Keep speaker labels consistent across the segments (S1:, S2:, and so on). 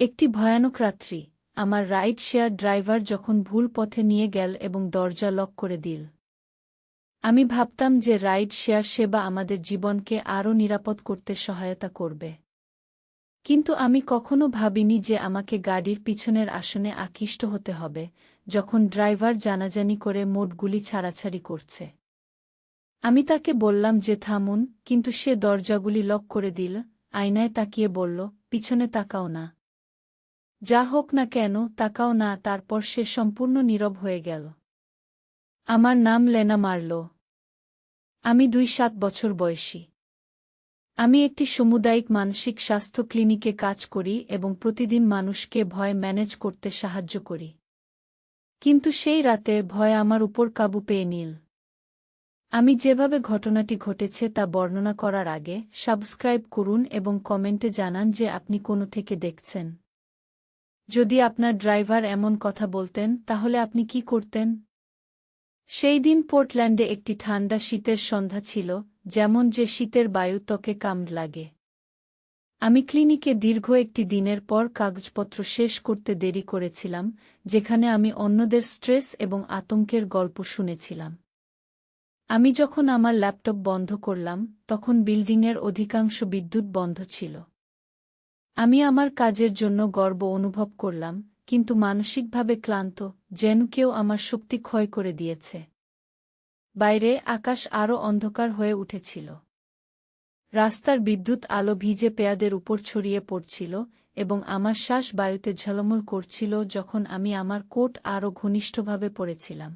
S1: একটি ভয়ানক রাত্রি, আমার রাইড শেয়ার ড্রাইভার যখন ভুল পথে নিয়ে গেল এবং দরজা লক করে দিল। আমি ভাবতাম যে রাইড শেয়ার সেবা আমাদের জীবনকে আরও নিরাপদ করতে সহায়তা করবে। কিন্তু আমি কখনো ভাবিনি যে আমাকে গাড়ির পিছনের আসনে আকৃষ্ট হতে হবে, যখন ড্রাইভার জানাজানি করে মোটগুলি ছাড়াছাড়ি করছে। আমি তাকে বললাম যে থামুন, কিন্তু সে দরজাগুলি লক করে দিল, আয়নায় তাকিয়ে বলল, পিছনে তাকাও না। যা হোক না কেন, তাকাও না, তারপর সে সম্পূর্ণ নীরব হয়ে গেল। আমার নাম লেনা মারল। আমি দুই সাত বছর বয়সী। আমি একটি সামুদায়িক মানসিক স্বাস্থ্য ক্লিনিকে কাজ করি এবং প্রতিদিন মানুষকে ভয় ম্যানেজ করতে সাহায্য করি। কিন্তু সেই রাতে ভয় আমার উপর কাবু পেয়ে নিল। আমি যেভাবে ঘটনাটি ঘটেছে তা বর্ণনা করার আগে সাবস্ক্রাইব করুন এবং কমেন্টে জানান যে আপনি কোনো থেকে দেখছেন। যদি আপনার ড্রাইভার এমন কথা বলতেন, তাহলে আপনি কি করতেন? সেই দিন পোর্টল্যান্ডে একটি ঠান্ডা শীতের সন্ধ্যা ছিল, যেমন যে শীতের বায়ু ত্বকে কামড় লাগে। আমি ক্লিনিকে দীর্ঘ একটি দিনের পর কাগজপত্র শেষ করতে দেরি করেছিলাম, যেখানে আমি অন্যদের স্ট্রেস এবং আতঙ্কের গল্প শুনেছিলাম। আমি যখন আমার ল্যাপটপ বন্ধ করলাম, তখন বিল্ডিংয়ের অধিকাংশ বিদ্যুৎ বন্ধ ছিল। আমি আমার কাজের জন্য গর্ব অনুভব করলাম, কিন্তু মানসিকভাবে ক্লান্ত, যেন কেউ আমার শক্তি ক্ষয় করে দিয়েছে। বাইরে আকাশ আরও অন্ধকার হয়ে উঠেছিল। রাস্তার বিদ্যুৎ আলো ভিজে পেয়াদের উপর ছড়িয়ে পড়ছিল এবং আমার শ্বাস বায়ুতে ঝলমল করছিল যখন আমি আমার কোট আরও ঘনিষ্ঠভাবে পড়েছিলাম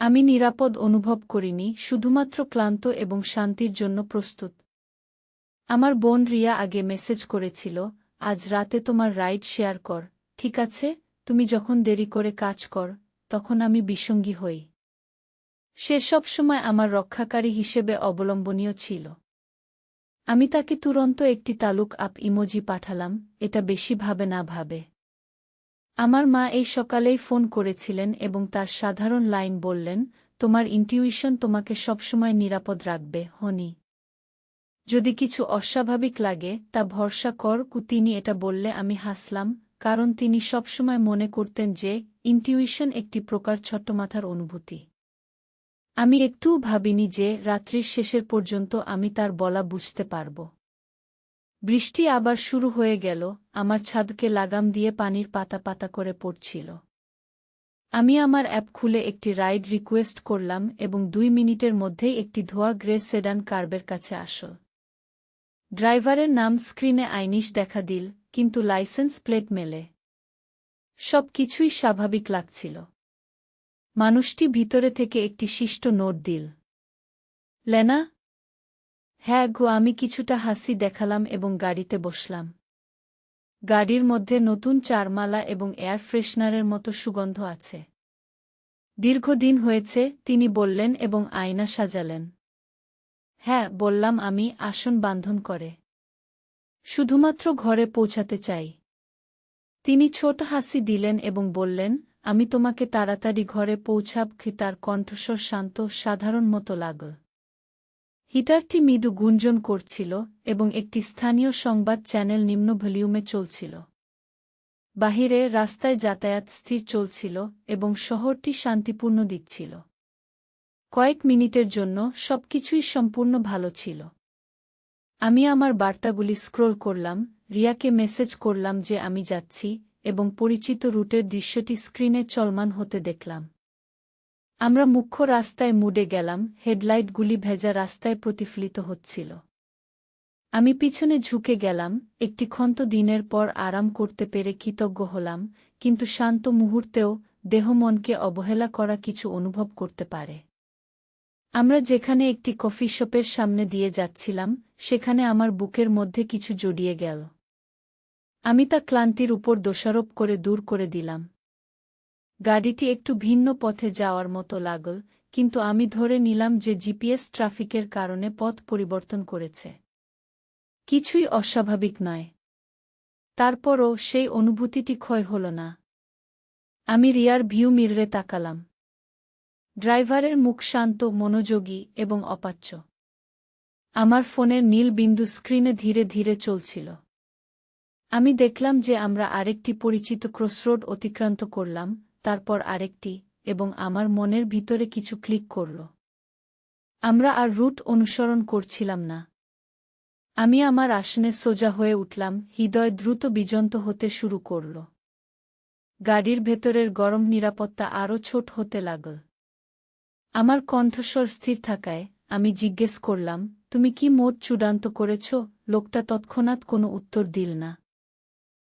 S1: আমি নিরাপদ অনুভব করিনি, শুধুমাত্র ক্লান্ত এবং শান্তির জন্য প্রস্তুত। আমার বোন রিয়া আগে মেসেজ করেছিল, আজ রাতে তোমার রাইড শেয়ার কর, ঠিক আছে? তুমি যখন দেরি করে কাজ কর, তখন আমি বিসঙ্গী হই। সে সব সময় আমার রক্ষাকারী হিসেবে অবলম্বনীয় ছিল। আমি তাকে তুরন্ত একটি তালুক আপ ইমোজি পাঠালাম, এটা বেশি ভাবে না ভাবে। আমার মা এই সকালেই ফোন করেছিলেন এবং তার সাধারণ লাইন বললেন, তোমার ইনটিউশন তোমাকে সবসময় নিরাপদ রাখবে, হনি। যদি কিছু অস্বাভাবিক লাগে, তা ভরসা কর, কু, তিনি এটা বললে আমি হাসলাম, কারণ তিনি সবসময় মনে করতেন যে ইনটিউশন একটি প্রকার ছট্টমাথার অনুভূতি। আমি একটুও ভাবিনি যে, রাত্রির শেষের পর্যন্ত আমি তার বলা বুঝতে পারব। বৃষ্টি আবার শুরু হয়ে গেল, আমার ছাদকে লাগাম দিয়ে পানির পাতা পাতা করে পড়ছিল। আমি আমার অ্যাপ খুলে একটি রাইড রিকোয়েস্ট করলাম এবং দুই মিনিটের মধ্যেই একটি ধোয়া গ্রে সেডান কার্বের কাছে আসল। ড্রাইভারের নাম স্ক্রিনে আইনিশ দেখা দিল, কিন্তু লাইসেন্স প্লেট মেলে। সব কিছুই স্বাভাবিক লাগছিল। মানুষটি ভিতরে থেকে একটি শিষ্ট নোট দিল। লেনা? হ্যাঁ গো, আমি কিছুটা হাসি দেখালাম এবং গাড়িতে বসলাম। গাড়ির মধ্যে নতুন চারমালা এবং এয়ার ফ্রেশনারের মতো সুগন্ধ আছে। দীর্ঘদিন হয়েছে, তিনি বললেন এবং আয়না সাজালেন। হ্যাঁ বললাম আমি, আসন বান্ধন করে। শুধুমাত্র ঘরে পৌঁছাতে চাই। তিনি ছোট হাসি দিলেন এবং বললেন, আমি তোমাকে তাড়াতাড়ি ঘরে পৌঁছাব কি তার কণ্ঠস্বর শান্ত, সাধারণ মতো লাগল হিটারটি মৃদু গুঞ্জন করছিল এবং একটি স্থানীয় সংবাদ চ্যানেল নিম্ন ভলিউমে চলছিল। বাহিরে রাস্তায় যাতায়াত স্থির চলছিল এবং শহরটি শান্তিপূর্ণ দিচ্ছিল কয়েক মিনিটের জন্য সবকিছুই সম্পূর্ণ ভালো ছিল। আমি আমার বার্তাগুলি স্ক্রোল করলাম, রিয়াকে মেসেজ করলাম যে আমি যাচ্ছি এবং পরিচিত রুটের দৃশ্যটি স্ক্রিনে চলমান হতে দেখলাম। আমরা মুখ্য রাস্তায় মুডে গেলাম, হেডলাইটগুলি ভেজা রাস্তায় প্রতিফলিত হচ্ছিল। আমি পিছনে ঝুঁকে গেলাম, একটি ক্ষন্ত দিনের পর আরাম করতে পেরে কৃতজ্ঞ হলাম, কিন্তু শান্ত মুহূর্তেও দেহ মনকে অবহেলা করা কিছু অনুভব করতে পারে। আমরা যেখানে একটি কফি শপের সামনে দিয়ে যাচ্ছিলাম, সেখানে আমার বুকের মধ্যে কিছু জড়িয়ে গেল। আমি তা ক্লান্তির উপর দোষারোপ করে দূর করে দিলাম। গাড়িটি একটু ভিন্ন পথে যাওয়ার মতো লাগল, কিন্তু আমি ধরে নিলাম যে জিপিএস ট্রাফিকের কারণে পথ পরিবর্তন করেছে। কিছুই অস্বাভাবিক নয়। তারপরও সেই অনুভূতিটি ক্ষয় হল না। আমি রিয়ার ভিউ মিররে তাকালাম। ড্রাইভারের মুখ শান্ত, মনোযোগী এবং অপাচ্য। আমার ফোনের নীল বিন্দু স্ক্রিনে ধীরে ধীরে চলছিল। আমি দেখলাম যে আমরা আরেকটি পরিচিত ক্রসরোড অতিক্রান্ত করলাম, তারপর আরেকটি এবং আমার মনের ভিতরে কিছু ক্লিক করল। আমরা আর রুট অনুসরণ করছিলাম না। আমি আমার আসনে সোজা হয়ে উঠলাম, হৃদয় দ্রুত বিজন্ত হতে শুরু করল। গাড়ির ভেতরের গরম নিরাপত্তা আরও ছোট হতে লাগল। আমার কণ্ঠস্বর স্থির থাকায় আমি জিজ্ঞেস করলাম, তুমি কি মোট চূড়ান্ত করেছ? লোকটা তৎক্ষণাৎ কোনো উত্তর দিল না।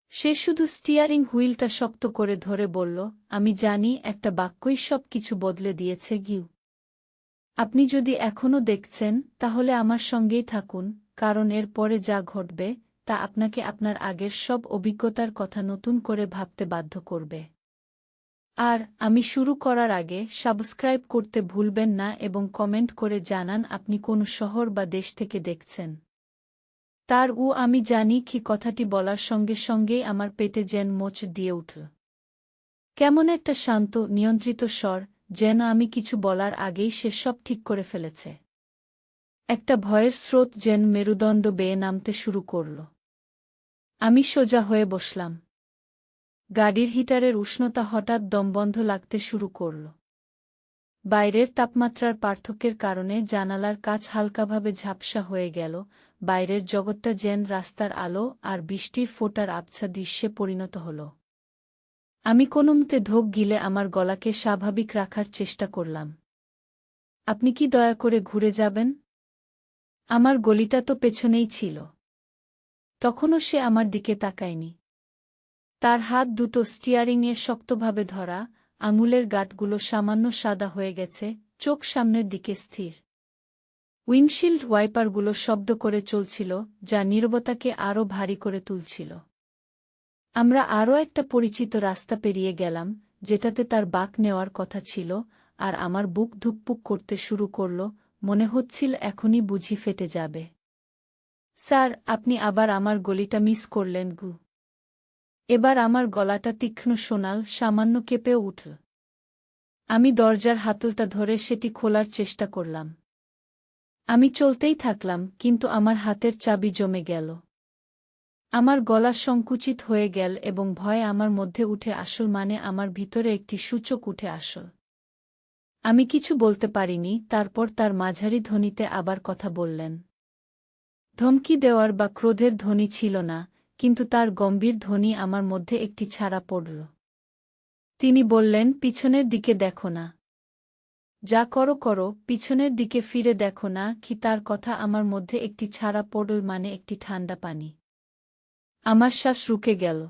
S1: সে শুধু স্টিয়ারিং হুইলটা শক্ত করে ধরে বলল, আমি জানি একটা বাক্যই সব কিছু বদলে দিয়েছে, গিউ। আপনি যদি এখনও দেখছেন, তাহলে আমার সঙ্গেই থাকুন, কারণ এর পরে যা ঘটবে, তা আপনাকে আপনার আগের সব অভিজ্ঞতার কথা নতুন করে ভাবতে বাধ্য করবে। আর আমি শুরু করার আগে সাবস্ক্রাইব করতে ভুলবেন না এবং কমেন্ট করে জানান আপনি কোন শহর বা দেশ থেকে দেখছেন। তার উ আমি জানি কি কথাটি বলার সঙ্গে সঙ্গেই আমার পেটে যেন মোচ দিয়ে উঠল। কেমন একটা শান্ত, নিয়ন্ত্রিত স্বর, যেন আমি কিছু বলার আগেই সে সব ঠিক করে ফেলেছে। একটা ভয়ের স্রোত যেন মেরুদণ্ড বেয়ে নামতে শুরু করল। আমি সোজা হয়ে বসলাম। গাড়ির হিটারের উষ্ণতা হঠাৎ দমবন্ধ লাগতে শুরু করল। বাইরের তাপমাত্রার পার্থক্যের কারণে জানালার কাছ হালকাভাবে ঝাপসা হয়ে গেল, বাইরের জগৎটা যেন রাস্তার আলো আর বৃষ্টির ফোটার আবছা দৃশ্যে পরিণত হল। আমি কোনোমতে ঢোক গিলে আমার গলাকে স্বাভাবিক রাখার চেষ্টা করলাম। আপনি কি দয়া করে ঘুরে যাবেন? আমার গলিটা তো পেছনেই ছিল। তখনও সে আমার দিকে তাকায়নি। তার হাত দুটো স্টিয়ারিংয়ে শক্তভাবে ধরা, আঙুলের গাঁটগুলো সামান্য সাদা হয়ে গেছে, চোখ সামনের দিকে স্থির। উইন্ডশিল্ড ওয়াইপারগুলো শব্দ করে চলছিল, যা নীরবতাকে আরও ভারী করে তুলছিল। আমরা আরও একটা পরিচিত রাস্তা পেরিয়ে গেলাম, যেটাতে তার বাক নেওয়ার কথা ছিল, আর আমার বুক ধুকপুক করতে শুরু করল, মনে হচ্ছিল এখনই বুঝি ফেটে যাবে। স্যার, আপনি আবার আমার গলিটা মিস করলেন, গু। এবার আমার গলাটা তীক্ষ্ণ শোনাল সামান্য কেঁপে উঠল। আমি দরজার হাতলটা ধরে সেটি খোলার চেষ্টা করলাম। আমি চলতেই থাকলাম, কিন্তু আমার হাতের চাবি জমে গেল। আমার গলা সংকুচিত হয়ে গেল এবং ভয় আমার মধ্যে উঠে আসল মানে আমার ভিতরে একটি সূচক উঠে আসল। আমি কিছু বলতে পারিনি, তারপর তার মাঝারি ধ্বনিতে আবার কথা বললেন। ধমকি দেওয়ার বা ক্রোধের ধ্বনি ছিল না কিন্তু তার গম্ভীর ধ্বনি আমার মধ্যে একটি ছাড়া পড়ল। তিনি বললেন, পিছনের দিকে দেখো না। যা করো করো, পিছনের দিকে ফিরে দেখো না কি তার কথা আমার মধ্যে একটি ছাড়া পড়ল মানে একটি ঠান্ডা পানি। আমার শ্বাস রুকে গেল।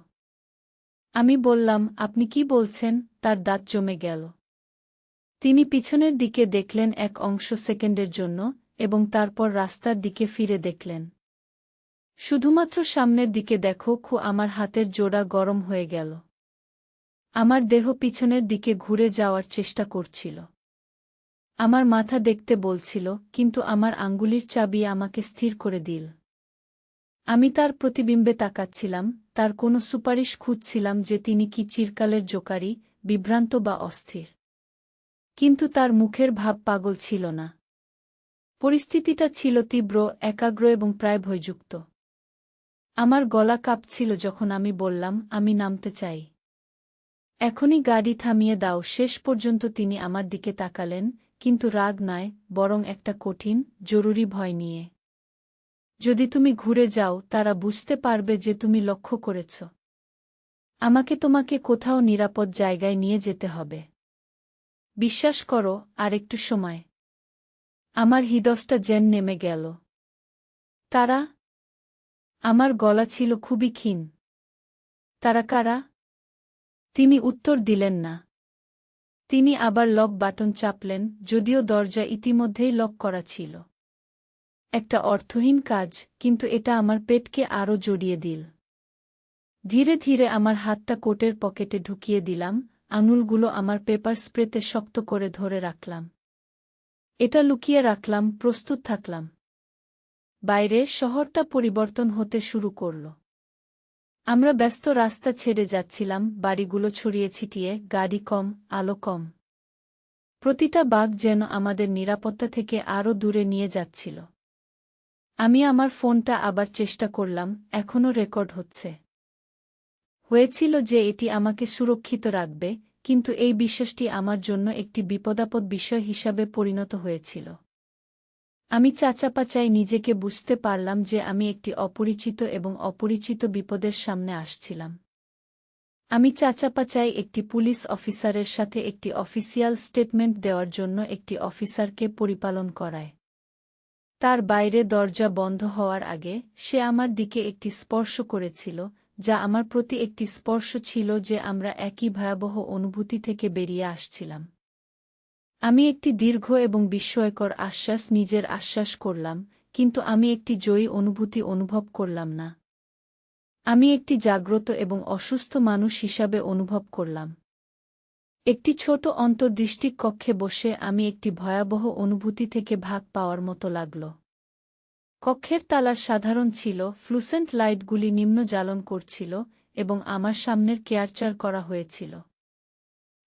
S1: আমি বললাম, আপনি কি বলছেন? তার দাঁত জমে গেল। তিনি পিছনের দিকে দেখলেন এক অংশ সেকেন্ডের জন্য এবং তারপর রাস্তার দিকে ফিরে দেখলেন। শুধুমাত্র সামনের দিকে দেখো খু আমার হাতের জোড়া গরম হয়ে গেল। আমার দেহ পিছনের দিকে ঘুরে যাওয়ার চেষ্টা করছিল। আমার মাথা দেখতে বলছিল, কিন্তু আমার আঙ্গুলির চাবি আমাকে স্থির করে দিল। আমি তার প্রতিবিম্বে তাকাচ্ছিলাম, তার কোনো সুপারিশ খুঁজছিলাম যে তিনি কি চিরকালের জোকারি, বিভ্রান্ত বা অস্থির। কিন্তু তার মুখের ভাব পাগল ছিল না। পরিস্থিতিটা ছিল তীব্র, একাগ্র এবং প্রায় ভয়যুক্ত আমার গলা কাঁপছিল যখন আমি বললাম, আমি নামতে চাই। এখনই গাড়ি থামিয়ে দাও, শেষ পর্যন্ত তিনি আমার দিকে তাকালেন, কিন্তু রাগ নয় বরং একটা কঠিন, জরুরি ভয় নিয়ে। যদি তুমি ঘুরে যাও, তারা বুঝতে পারবে যে তুমি লক্ষ্য করেছ। আমাকে তোমাকে কোথাও নিরাপদ জায়গায় নিয়ে যেতে হবে। বিশ্বাস করো, আর একটু সময়। আমার হৃদসটা জেন নেমে গেল। তারা আমার গলা ছিল খুবই ক্ষীণ। তারা কারা? তিনি উত্তর দিলেন না। তিনি আবার লক বাটন চাপলেন, যদিও দরজা ইতিমধ্যেই লক করা ছিল। একটা অর্থহীন কাজ, কিন্তু এটা আমার পেটকে আরও জড়িয়ে দিল। ধীরে ধীরে আমার হাতটা কোটের পকেটে ঢুকিয়ে দিলাম, আঙুলগুলো আমার পেপার স্প্রেতে শক্ত করে ধরে রাখলাম। এটা লুকিয়ে রাখলাম, প্রস্তুত থাকলাম। বাইরে শহরটা পরিবর্তন হতে শুরু করল। আমরা ব্যস্ত রাস্তা ছেড়ে যাচ্ছিলাম, বাড়িগুলো ছড়িয়ে ছিটিয়ে, গাড়ি কম, আলো কম। প্রতিটা বাঘ যেন আমাদের নিরাপত্তা থেকে আরও দূরে নিয়ে যাচ্ছিল। আমি আমার ফোনটা আবার চেষ্টা করলাম, এখনও রেকর্ড হচ্ছে। হয়েছিল যে এটি আমাকে সুরক্ষিত রাখবে, কিন্তু এই বিশ্বাসটি আমার জন্য একটি বিপদাপদ বিষয় হিসাবে পরিণত হয়েছিল। আমি চাচাপাচাই নিজেকে বুঝতে পারলাম যে আমি একটি অপরিচিত এবং অপরিচিত বিপদের সামনে আসছিলাম। আমি চাচাপাচাই একটি পুলিশ অফিসারের সাথে একটি অফিসিয়াল স্টেটমেন্ট দেওয়ার জন্য একটি অফিসারকে পরিপালন করায়। তার বাইরে দরজা বন্ধ হওয়ার আগে সে আমার দিকে একটি স্পর্শ করেছিল, যা আমার প্রতি একটি স্পর্শ ছিল যে আমরা একই ভয়াবহ অনুভূতি থেকে বেরিয়ে আসছিলাম। আমি একটি দীর্ঘ এবং বিস্ময়কর আশ্বাস নিজের আশ্বাস করলাম, কিন্তু আমি একটি জয়ী অনুভূতি অনুভব করলাম না। আমি একটি জাগ্রত এবং অসুস্থ মানুষ হিসাবে অনুভব করলাম। একটি ছোট অন্তর্দৃষ্টিক কক্ষে বসে আমি একটি ভয়াবহ অনুভূতি থেকে ভাগ পাওয়ার মতো লাগল। কক্ষের তালা সাধারণ ছিল, ফ্লুসেন্ট লাইটগুলি নিম্ন জ্বালন করছিল এবং আমার সামনের কেয়ারচার করা হয়েছিল।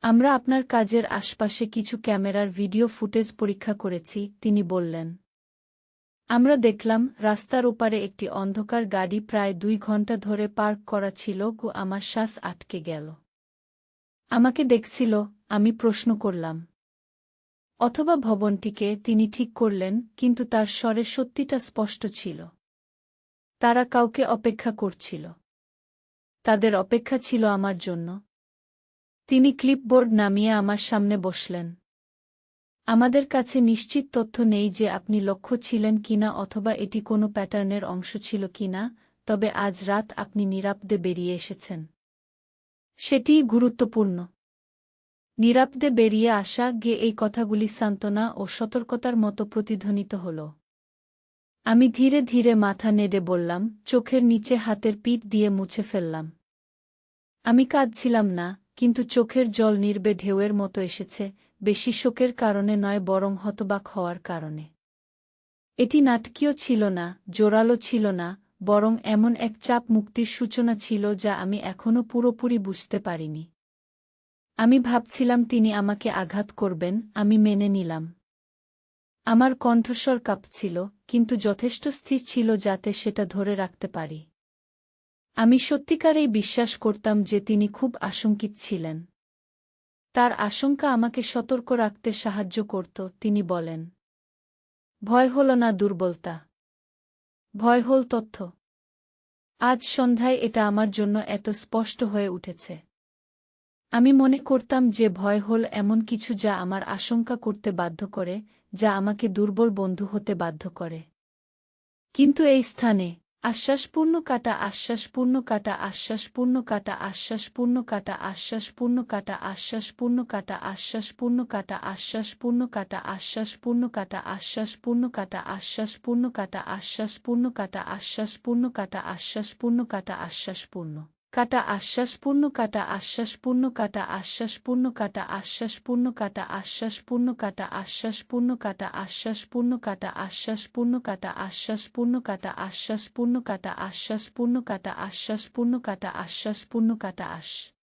S1: আমরা আপনার কাজের আশপাশে কিছু ক্যামেরার ভিডিও ফুটেজ পরীক্ষা করেছি, তিনি বললেন। আমরা দেখলাম, রাস্তার ওপারে একটি অন্ধকার গাড়ি প্রায় দুই ঘণ্টা ধরে পার্ক করা ছিল, গো, আমার শ্বাস আটকে গেল। আমাকে দেখছিল, আমি প্রশ্ন করলাম। অথবা ভবনটিকে তিনি ঠিক করলেন, কিন্তু তার স্বরে সত্যিটা স্পষ্ট ছিল। তারা কাউকে অপেক্ষা করছিল। তাদের অপেক্ষা ছিল আমার জন্য। তিনি ক্লিপবোর্ড নামিয়ে আমার সামনে বসলেন। আমাদের কাছে নিশ্চিত তথ্য নেই যে আপনি লক্ষ্য ছিলেন কিনা অথবা এটি কোনো প্যাটার্নের অংশ ছিল কিনা, তবে আজ রাত আপনি নিরাপদে বেরিয়ে এসেছেন। সেটিই গুরুত্বপূর্ণ। নিরাপদে বেরিয়ে আসা গিয়ে এই কথাগুলি সান্ত্বনা ও সতর্কতার মতো প্রতিধ্বনিত হল। আমি ধীরে ধীরে মাথা নেড়ে বললাম, চোখের নিচে হাতের পিঠ দিয়ে মুছে ফেললাম। আমি কাঁদছিলাম না কিন্তু চোখের জল নির্বে ঢেউয়ের মতো এসেছে, বেশি শোকের কারণে নয়, বরং হতবাক হওয়ার কারণে। এটি নাটকীয় ছিল না, জোরালো ছিল না, বরং এমন এক চাপ মুক্তির সূচনা ছিল যা আমি এখনও পুরোপুরি বুঝতে পারিনি। আমি ভাবছিলাম তিনি আমাকে আঘাত করবেন, আমি মেনে নিলাম। আমার কণ্ঠস্বর কাঁপছিল, কিন্তু যথেষ্ট স্থির ছিল যাতে সেটা ধরে রাখতে পারি। আমি সত্যিকারেই বিশ্বাস করতাম যে তিনি খুব আশঙ্কিত ছিলেন। তার আশঙ্কা আমাকে সতর্ক রাখতে সাহায্য করত, তিনি বলেন, ভয় হল না দুর্বলতা। ভয় হল তথ্য। আজ সন্ধ্যায় এটা আমার জন্য এত স্পষ্ট হয়ে উঠেছে। আমি মনে করতাম যে ভয় হল এমন কিছু যা আমার আশঙ্কা করতে বাধ্য করে, যা আমাকে দুর্বল বন্ধু হতে বাধ্য করে। কিন্তু এই স্থানে আশ্বাসপূর্ণ কাটা আশ্বাসপূর্ণ কাটা আশ্বাসপূর্ণ কাটা আশ্বাসপূর্ণ কাটা আশ্বাসপূর্ণ কাটা আশ্বাসপূর্ণ কাটা আশ্বাসপূর্ণ কাটা আশ্বাসপূর্ণ কাটা আশ্বাসপূর্ণ কাটা আশ্বাসপূর্ণ কাটা আশ্বাসপূর্ণ কাটা আশ্বাসপূর্ণ কাটা আশ্বাসপূর্ণ কাটা আশ্বাসপূর্ণ কাটা আশ্বাসপূর্ণ কাটা আশ্বাসপূর্ণ কাটা আশ্বাসপূর্ণ কাটা আশ্বাসপূর্ণ কাটা আশ্বাসপূর্ণ কাটা আশ্বাসপূর্ণ কাটা আশ্বাসপূর্ণ কাটা আশ্বাসপূর্ণ কাটা আশ্বাসপূর্ণ কাটা আশ্বাসপূর্ণ কাটা আশ্বাসপূর্ণ কাটা আশ্বাসপূর্ণ কাটা আশ্বাসপূর্ণ কাটা আশ্বাসপূর্ণ কাটা আশ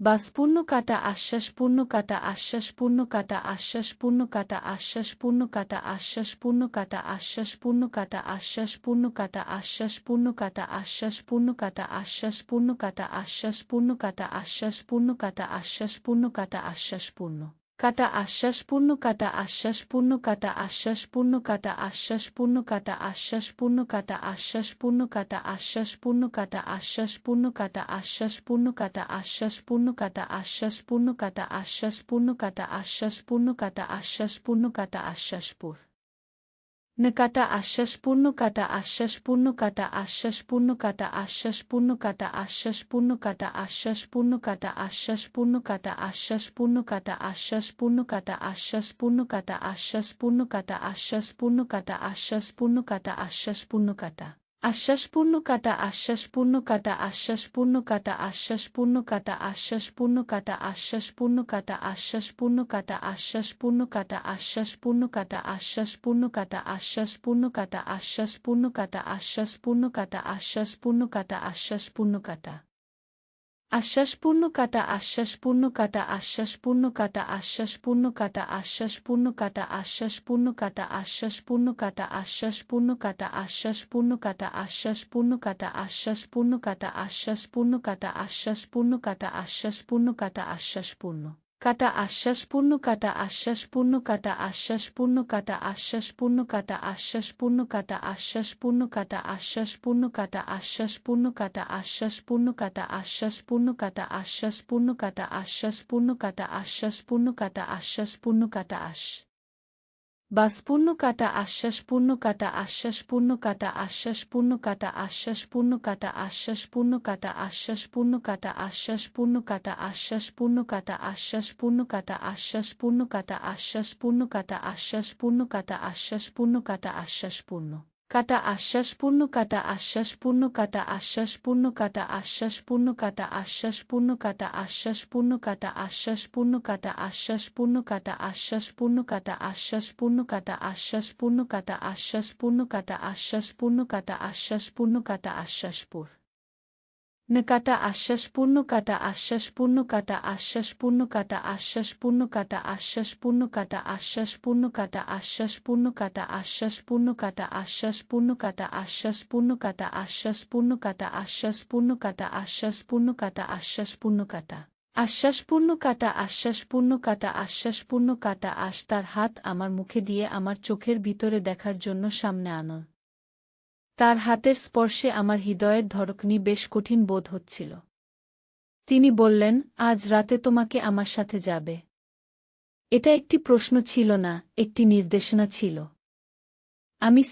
S1: বাসপূর্ণ কাটা আশ্বাসপূর্ণ কাটা আশ্বাসপূর্ণ কাটা আশ্বাসপূর্ণ কাটা আশ্বাসপূর্ণ কাটা আশ্বাসপূর্ণ কাটা আশ্বাসপূর্ণ কাটা আশ্বাসপূর্ণ কাটা আশ্বাসপূর্ণ কাটা আশ্বাসপূর্ণ কাটা আশ্বাসপূর্ণ কাটা আশ্বাসপূর্ণ কাটা আশ্বাসপূর্ণ কাটা আশ্বাসপূর্ণ কাটা আশ্বাসপূর্ণ কাটা আশ্বাসপূর্ণ কাটা আশ্বাসপূর্ণ কাটা আশ্বাসপূর্ণ কাটা আশ্বাসপূর্ণ কাটা আশ্বাসপূর্ণ কাটা আশ্বাসপূর্ণ কাটা আশ্বাসপূর্ণ কাটা আশ্বাসপূর্ণ কাটা আশ্বাসপূর্ণ কাটা আশ্বাসপূর্ণ কাটা আশ্বাসপূর্ণ কাটা আশ্বাসপূর্ণ কাটা আশ্বাসপূর্ণ কাটা আশ্বাসপূর্ণ কাটা আশ্বাসপুর ন কাটা আশ্বাসপূর্ণ কাটা আশ্বাসপূর্ণ কাটা আশ্বাসপূর্ণ কাটা আশ্বাসপূর্ণ কাটা আশ্বাসপূর্ণ কাটা আশ্বাসপূর্ণ কাটা আশ্বাসপূর্ণ কাটা আশ্বাসপূর্ণ কাটা আশ্বাসপূর্ণ কাটা আশ্বাসপূর্ণ কাটা আশ্বাসপূর্ণ কাটা আশ্বাসপূর্ণ কাটা আশ্বাসপূর্ণ কাটা আশ্বাসপূর্ণ কাটা আশ্বাসপূর্ণ কাটা আশ্বাসপূর্ণ কাটা আশ্বাসপূর্ণ কাটা আশ্বাসপূর্ণ কাটা আশ্বাসপূর্ণ কাটা আশ্বাসপূর্ণ কাটা আশ্বাসপূর্ণ কাটা আশ্বাসপূর্ণ কাটা আশ্বাসপূর্ণ কাটা আশ্বাসপূর্ণ কাটা আশ্বাসপূর্ণ কাটা আশ্বাসপূর্ণ কাটা আশ্বাসপূর্ণ কাটা আশ্বাসপূর্ণ কাটা আশ্বাসপূর্ণ কাটা আশ্বাসপূর্ণ কাটা আশ্বাসপূর্ণ কাটা আশ্বাসপূর্ণ কাটা আশ্বাসপূর্ণ কাটা আশ্বাসপূর্ণ কাটা আশ্বাসপূর্ণ কাটা আশ্বাসপূর্ণ কাটা আশ্বাসপূর্ণ কাটা আশ্বাসপূর্ণ কাটা আশ্বাসপূর্ণ কাটা আশ্বাসপূর্ণ কাটা আশ্বাসপূর্ণ কাটা আশ্বাসপূর্ণ কাটা আশ্বাসপূর্ণ কাটা আশ্বাসপূর্ণ কাটা আশ্বাসপূর্ণ কাটা আশ্বাসপূর্ণ কাটা আশ্বাসপূর্ণ কাটা আশ্বাসপূর্ণ কাটা আশ্বাসপূর্ণ কাটা আশ্বাসপূর্ণ কাটা আশ্বাসপূর্ণ কাটা আশ্বাসপূর্ণ কাটা আশ্বাসপূর্ণ কাটা আশ্বাসপূর্ণ কাটা আশ্বাসপূর্ণ কাটা আশ্বাসপূর্ণ কাটা আশ্বাসপূর্ণ কাটা আশ্বাসপূর্ণ কাটা আশ বাসপূর্ণ কাটা আশ্বাসপূর্ণ কাটা আশ্বাসপূর্ণ কাটা আশ্বাসপূর্ণ কাটা আশ্বাসপূর্ণ কাটা আশ্বাসপূর্ণ কাটা আশ্বাসপূর্ণ কাটা আশ্বাসপূর্ণ কাটা আশ্বাসপূর্ণ কাটা আশ্বাসপূর্ণ কাটা আশ্বাসপূর্ণ কাটা আশ্বাসপূর্ণ কাটা আশ্বাসপূর্ণ কাটা আশ্বাসপূর্ণ কাটা আশ্বাসপূর্ণ কাটা আশ্বাসপূর্ণ কাটা আশ্বাসপূর্ণ কাটা আশ্বাসপূর্ণ কাটা আশ্বাসপূর্ণ কাটা আশ্বাসপূর্ণ কাটা আশ্বাসপূর্ণ কাটা আশ্বাসপূর্ণ কাটা আশ্বাসপূর্ণ কাটা আশ্বাসপূর্ণ কাটা আশ্বাসপূর্ণ কাটা আশ্বাসপূর্ণ কাটা আশ্বাসপূর্ণ কাটা আশ্বাসপূর্ণ কাটা আশ্বাসপূর্ণ কাটা আশ্বাসপুর ন কাটা আশ্বাসপূর্ণ কাটা আশ্বাসপূর্ণ কাটা আশ্বাসপূর্ণ কাটা আশ্বাসপূর্ণ কাটা আশ্বাসপূর্ণ কাটা আশ্বাসপূর্ণ কাটা আশ্বাসপূর্ণ কাটা আশ্বাসপূর্ণ কাটা আশ্বাসপূর্ণ কাটা আশ্বাসপূর্ণ কাটা আশ্বাসপূর্ণ কাটা আশ্বাসপূর্ণ কাটা আশ্বাসপূর্ণ কাটা আশ্বাসপূর্ণ কাটা আশ্বাসপূর্ণ কাটা আশ্বাসপূর্ণ কাটা আশ্বাসপূর্ণ কাটা আশ তার হাত আমার মুখে দিয়ে আমার চোখের ভিতরে দেখার জন্য সামনে আনো তার হাতের স্পর্শে আমার হৃদয়ের ধরকনি বেশ কঠিন বোধ হচ্ছিল। তিনি বললেন, আজ রাতে তোমাকে আমার সাথে যাবে। এটা একটি প্রশ্ন ছিল না, একটি নির্দেশনা ছিল। আমি